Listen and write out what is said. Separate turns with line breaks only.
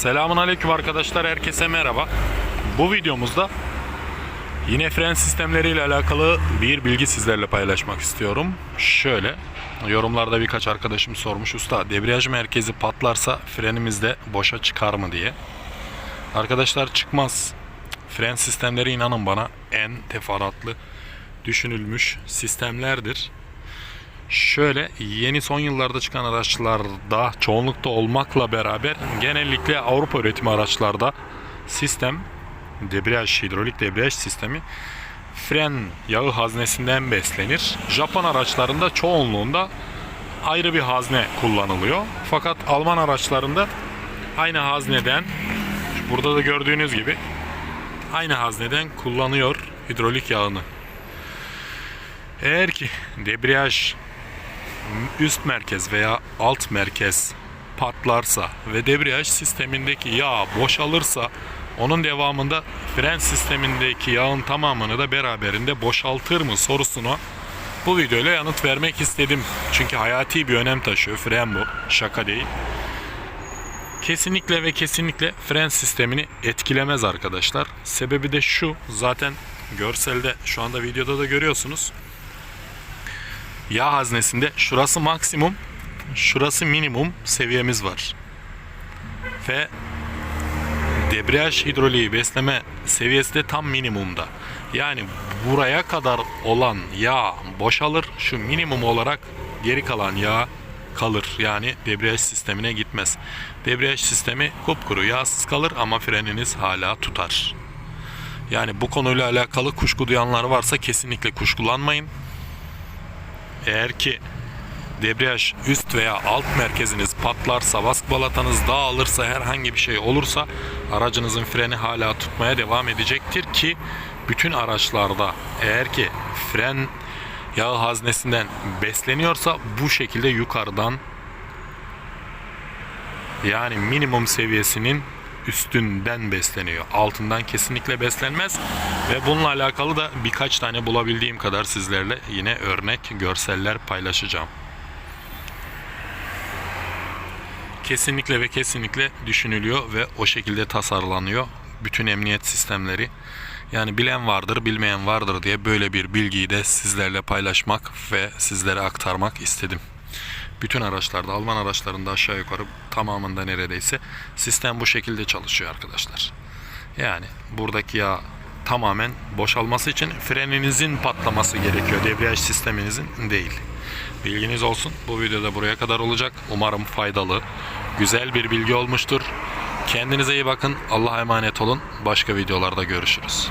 Selamun Aleyküm arkadaşlar, herkese merhaba. Bu videomuzda yine fren sistemleriyle alakalı bir bilgi sizlerle paylaşmak istiyorum. Şöyle, yorumlarda birkaç arkadaşım sormuş, usta debriyaj merkezi patlarsa frenimiz de boşa çıkar mı diye. Arkadaşlar çıkmaz. Fren sistemleri inanın bana en teferruatlı düşünülmüş sistemlerdir. Şöyle yeni son yıllarda çıkan araçlarda çoğunlukta olmakla beraber genellikle Avrupa üretimi araçlarda sistem debriyaj, hidrolik debriyaj sistemi fren yağı haznesinden beslenir. Japon araçlarında çoğunluğunda ayrı bir hazne kullanılıyor. Fakat Alman araçlarında aynı hazneden burada da gördüğünüz gibi aynı hazneden kullanıyor hidrolik yağını. Eğer ki debriyaj üst merkez veya alt merkez patlarsa ve debriyaj sistemindeki yağ boşalırsa onun devamında fren sistemindeki yağın tamamını da beraberinde boşaltır mı sorusuna bu videoyla yanıt vermek istedim. Çünkü hayati bir önem taşıyor. Fren bu. Şaka değil. Kesinlikle ve kesinlikle fren sistemini etkilemez arkadaşlar. Sebebi de şu. Zaten görselde şu anda videoda da görüyorsunuz yağ haznesinde şurası maksimum, şurası minimum seviyemiz var. Ve debriyaj hidroliği besleme seviyesi de tam minimumda. Yani buraya kadar olan yağ boşalır. Şu minimum olarak geri kalan yağ kalır. Yani debriyaj sistemine gitmez. Debriyaj sistemi kupkuru yağsız kalır ama freniniz hala tutar. Yani bu konuyla alakalı kuşku duyanlar varsa kesinlikle kuşkulanmayın. Eğer ki debriyaj üst veya alt merkeziniz patlarsa, baskı balatanız dağılırsa, herhangi bir şey olursa aracınızın freni hala tutmaya devam edecektir ki bütün araçlarda eğer ki fren yağı haznesinden besleniyorsa bu şekilde yukarıdan yani minimum seviyesinin üstünden besleniyor. Altından kesinlikle beslenmez ve bununla alakalı da birkaç tane bulabildiğim kadar sizlerle yine örnek görseller paylaşacağım. Kesinlikle ve kesinlikle düşünülüyor ve o şekilde tasarlanıyor bütün emniyet sistemleri. Yani bilen vardır, bilmeyen vardır diye böyle bir bilgiyi de sizlerle paylaşmak ve sizlere aktarmak istedim. Bütün araçlarda, Alman araçlarında aşağı yukarı tamamında neredeyse sistem bu şekilde çalışıyor arkadaşlar. Yani buradaki yağ tamamen boşalması için freninizin patlaması gerekiyor. Debriyaj sisteminizin değil. Bilginiz olsun. Bu videoda buraya kadar olacak. Umarım faydalı, güzel bir bilgi olmuştur. Kendinize iyi bakın. Allah'a emanet olun. Başka videolarda görüşürüz.